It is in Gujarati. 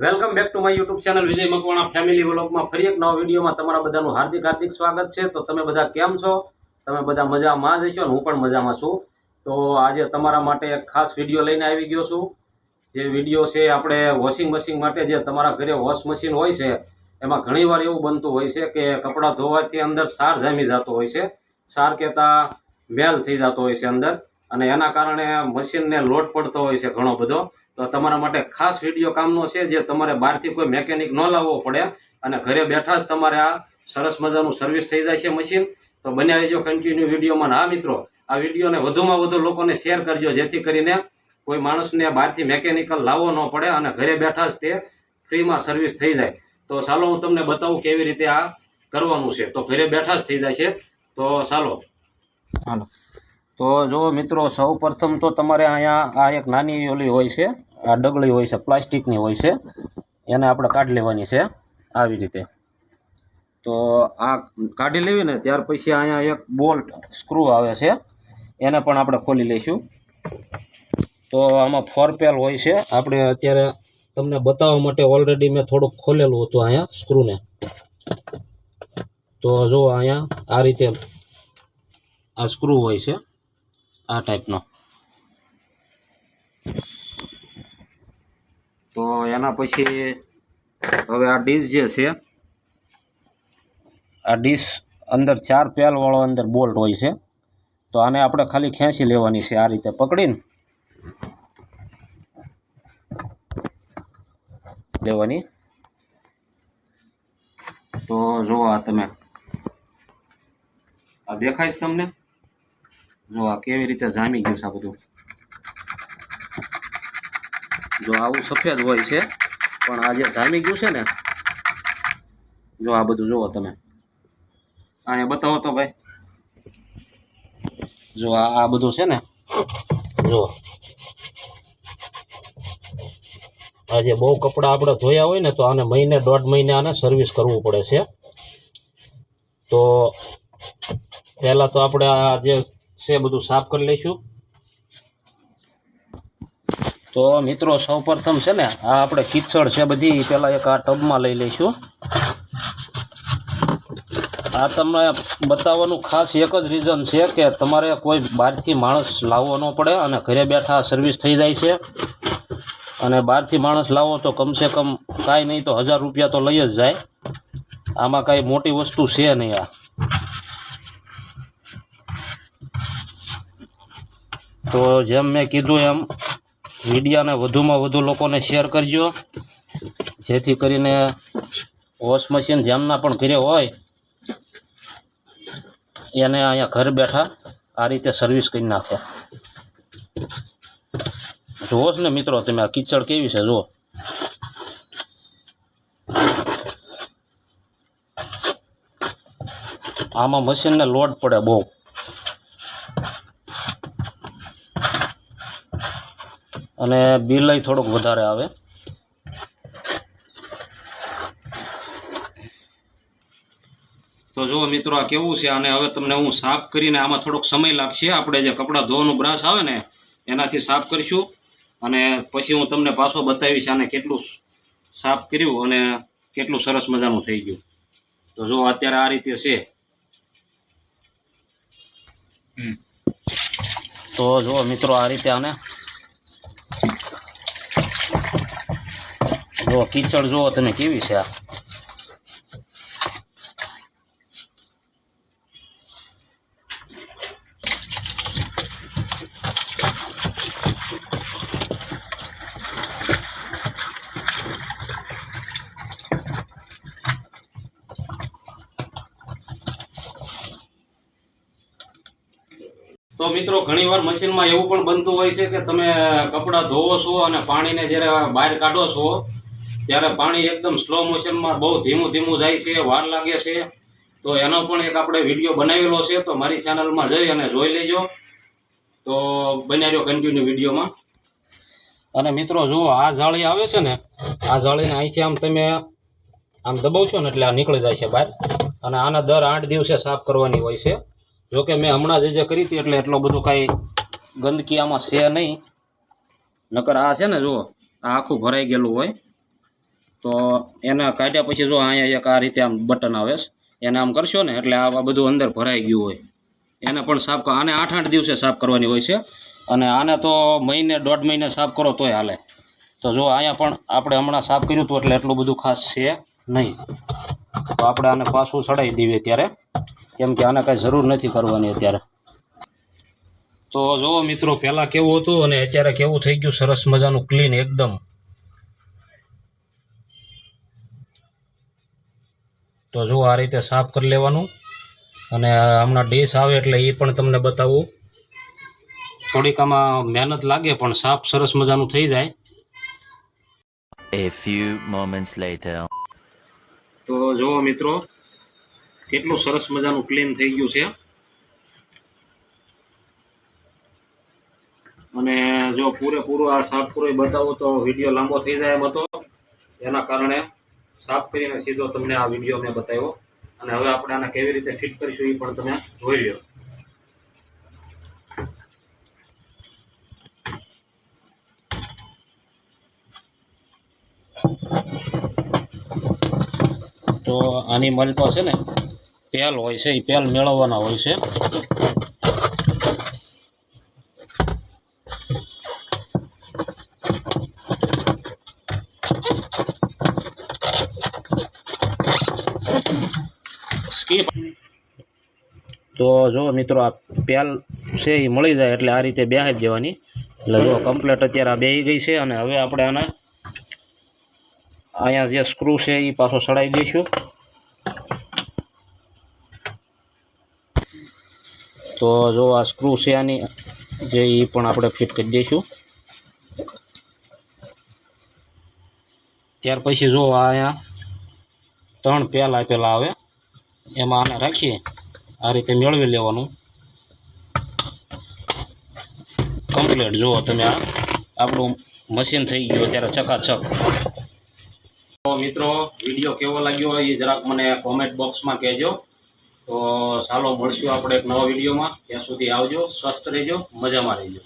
Welcome back to my YouTube channel Vijay Makwana family વ્લોગમાં ફરી એક નવા વિડીયોમાં તમારા બધાનું હાર્દિક હાર્દિક સ્વાગત છે. તો તમે બધા કેમ છો? તમે બધા મજામાં જ છો અને હું પણ મજામાં છું. તો આજે તમારા માટે એક ખાસ વીડિયો લઈને આવી ગયો છું. જે વીડિયો છે આપણે વોશિંગ મશીન માટે જે તમારા ઘરે વોશ મશીન હોય છે, એમાં ઘણીવાર એવું બનતું હોય છે કે કપડાં ધોવાથી અંદર સાર જામી જતો હોય છે. સાર કહેતા મેલ થઈ જતો હોય છે અંદર. અને એના કારણે મશીનને લોડ પડતો હોય છે ઘણો બધો. તો તમારા માટે ખાસ વીડિયો કામનો છે જે તમારે બહારથી કોઈ મેકેનિક ન લાવવો પડે અને ઘરે બેઠા જ તમારે આ સરસ મજાનું સર્વિસ થઈ જાય છે મશીન તો બન્યા રહેજો કન્ટિન્યુ વિડીયોમાં. હા મિત્રો, આ વિડીયોને વધુમાં વધુ લોકોને શેર કરજો, જેથી કરીને કોઈ માણસને બહારથી મેકેનિકલ લાવવો ન પડે અને ઘરે બેઠા જ તે ફ્રીમાં સર્વિસ થઈ જાય. તો ચાલો હું તમને બતાવું કેવી રીતે આ કરવાનું છે. તો ઘરે બેઠા જ થઈ જાય છે. તો ચાલો. હાલો. તો જો મિત્રો, સૌ પ્રથમ તો તમારે અહીંયા આ એક નાની ઓલી હોય છે, આ ડગલી હોય છે, પ્લાસ્ટિકની હોય છે, એને આપણે કાઢી લેવાની છે આવી રીતે. તો આ કાઢી લેવી ને ત્યાર પછી અહીંયા એક બોલ્ટ, સ્ક્રૂ આવે છે, એને પણ આપણે ખોલી લઈશું. તો આમાં ફોર પેલ હોય છે, આપણે અત્યારે તમને બતાવવા માટે ઓલરેડી મેં થોડુંક ખોલેલું હતું અહીંયા સ્ક્રૂને. તો જો અહીંયા આ રીતે આ સ્ક્રૂ હોય છે. આ ટાઈપનો તો એના પછી હવે આ ડીશ જે છે, આ ડીશ અંદર ચાર પેલવાળો અંદર બોલ્ટ હોય છે. તો આને આપણે ખાલી ખેંચી લેવાની છે આ રીતે પકડીને. લેવાની. તો જુઓ આ તમે. આ દેખાય છે તમને? જો આ કેવી રીતે જામી ગયું છે આ બધું? જો આવું સફેદ હોય છે, પણ આ જે જામી ગયું છે ને, જો આ બધું જુઓ તમે. અહીંયા બતાવો તો ભાઈ. જો આ બધું છે ને, જો. આજે બહુ કપડાં આપણે ધોયા હોય ને, તો આને મહિને, દોઢ મહિને આને સર્વિસ કરવું પડે છે. તો પહેલાં તો આપણે આ જે છે બધું સાફ કરી લઈશું. તો મિત્રો, સૌપ્રથમ છે ને, આ આપણે કિચડ છે બધી પહેલાં એક આ ટબમાં લઈ લઈશું. આ તમને બતાવવાનું ખાસ એક જ રીઝન છે કે તમારે કોઈ બહારથી માણસ લાવવો ન પડે અને ઘરે બેઠા સર્વિસ થઈ જાય છે. અને બહારથી માણસ લાવો તો કમસે કમ કાંઈ નહીં તો હજાર રૂપિયા તો લઈ જ જાય. આમાં કાંઈ મોટી વસ્તુ છે નહીં આ. તો જેમ મેં કીધું એમ વિડીયાને વધુમાં વધુ લોકોને શેર કરજો. જેથી કરીને વોશ મશીન જેમના પણ ઘરે હોય, એને અહીંયા ઘર બેઠા આ રીતે સર્વિસ કરી નાખે. જુઓ ને મિત્રો તમે આ કિચડ કેવી છે, જુઓ. આમાં મશીનને લોડ પડે બહુ. અને બિલય થોડોક વધારે આવે. તો જુઓ મિત્રો આ કેવું છે? અને હવે તમને હું સાફ કરીને આમાં થોડોક સમય લાગશે. આપણે જે કપડાં ધોવાનું બ્રાશ આવે ને એનાથી સાફ કરીશું. અને પછી હું તમને પાછો બતાવીશ આને કેટલું સાફ કર્યું અને કેટલું સરસ મજાનું થઈ ગયું. તો જો અત્યારે આ રીતે છે. તો જુઓ મિત્રો આ રીતે આને જો, કીચડ જુઓ તમે કેવી છે આ? તો મિત્રો, ઘણીવાર મશીનમાં એવું પણ બનતું હોય છે કે તમે કપડાં ધોવો છો અને પાણીને જ્યારે બહાર કાઢો છો ત્યારે પાણી એકદમ સ્લો મોશનમાં બહુ ધીમું ધીમું જાય છે, વાર લાગે છે. તો એનો પણ એક આપણે વીડિયો બનાવેલો છે, તો મારી ચેનલમાં જઈ અને જોઈ લેજો. તો બન્યા રહ્યો કન્ટિન્યુ વિડીયોમાં. અને મિત્રો, જુઓ, આ જાળી આવે છે ને, આ જાળીને અહીંથી આમ તમે આમ દબાવશો ને એટલે આ નીકળી જાય છે બહાર. અને આના દર આઠ દિવસે સાફ કરવાની હોય છે. જોકે મેં હમણાં જે જે કરી હતી એટલે એટલો બધું કાંઈ ગંદકી આમાં છે નહીં. નકર આ છે ને, જુઓ, આ આખું ભરાઈ ગયેલું હોય. તો એના કાઢ્યા પછી જો અહીંયા એક આ રીતે આમ બટન આવે એને આમ કરશો ને એટલે આ બધું અંદર ભરાઈ ગયું હોય. એને પણ સાફ આને આઠ આઠ દિવસે સાફ કરવાની હોય છે. અને આને તો મહિને દોઢ મહિને સાફ કરો તોય હાલે. તો જો અહીંયા પણ આપણે હમણાં સાફ કર્યું હતું એટલે એટલું બધું ખાસ છે નહીં. તો આપણે આને પાછું ચડાવી દઈએ ત્યારે. કેમ કે આને કાંઈ જરૂર નથી કરવાની અત્યારે. તો જુઓ મિત્રો, પહેલાં કેવું હતું અને અત્યારે કેવું થઈ ગયું? સરસ મજાનું, ક્લીન એકદમ. તો જુઓ આ રીતે સાફ કરી લેવાનું. અને હમણાં ડીશ આવે એટલે એ પણ તમને બતાવું. થોડીક આમાં મહેનત લાગે પણ સાફ સરસ મજાનું થઈ જાય. A few moments later. તો જુઓ મિત્રો કેટલું સરસ મજાનું ક્લીન થઈ ગયું છે. અને જો પૂરેપૂરું આ સાફ પૂરો બતાવું તો વીડિયો લાંબો થઈ જાય એમ હતો. એના કારણે સાફ કરીને સીધો તમને આ વીડિયો મેં બતાવ્યો. અને હવે આપણે આને કેવી રીતે ફિટ કરીશું એ પણ તમે જોઈ લો તો આની મલપો છે ને પેલ હોય છે, એ પેલ મેળવવાના હોય છે. તો જો મિત્રો આ પેલ છે એ મળી જાય એટલે આ રીતે બેહાડી દેવાની. એટલે જો કમ્પ્લેટ અત્યારે આ બેહી ગઈ છે અને હવે આપણે આને અહીંયા જે સ્ક્રૂ છે એ પાછો સડાવી દઈશું. તો જો આ સ્ક્રૂ છે આની જે એ પણ આપણે ફિટ કરી દઈશું. ત્યાર પછી જો અહીંયા ત્રણ પેલ આપેલા આવે. એમાં આને રાખીએ. આ રીતે મેળવી લેવાનું. કમ્પ્લીટ જુઓ તમે આ. આપણું મશીન થઈ ગયું અત્યારે ચકાચક. તો મિત્રો વીડિયો કેવો લાગ્યો એ જરાક મને કોમેન્ટ બોક્સમાં કહેજો. તો ચાલો મળશું આપણે એક નવા વિડીયોમાં ત્યાં સુધી આવજો, સ્વસ્થ રહેજો, મજામાં રહેજો.